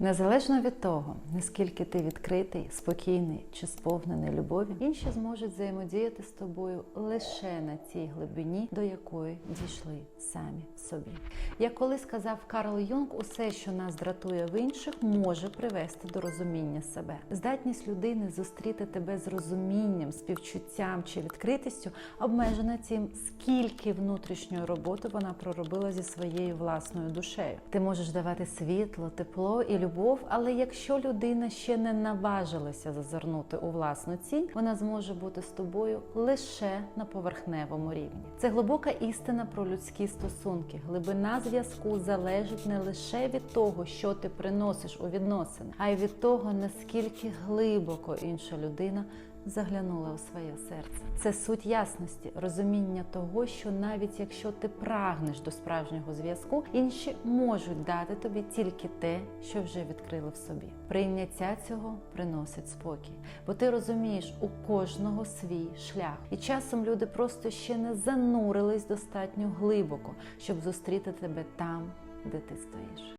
Незалежно від того, наскільки ти відкритий, спокійний чи сповнений любові, інші зможуть взаємодіяти з тобою лише на цій глибині, до якої дійшли самі собі. Як колись сказав Карл Юнг, усе, що нас дратує в інших, може привести до розуміння себе. Здатність людини зустріти тебе з розумінням, співчуттям чи відкритістю обмежена тим, скільки внутрішньої роботи вона проробила зі своєю власною душею. Ти можеш давати світло, тепло і любов, але якщо людина ще не наважилася зазирнути у власну ціль, вона зможе бути з тобою лише на поверхневому рівні. Це глибока істина про людські стосунки. Глибина зв'язку залежить не лише від того, що ти приносиш у відносини, а й від того, наскільки глибоко інша людина заглянула у своє серце. Це суть ясності, розуміння того, що навіть якщо ти прагнеш до справжнього зв'язку, інші можуть дати тобі тільки те, що вже відкрили в собі. Прийняття цього приносить спокій, бо ти розумієш у кожного свій шлях, і часом люди просто ще не занурились достатньо глибоко, щоб зустріти тебе там, де ти стоїш.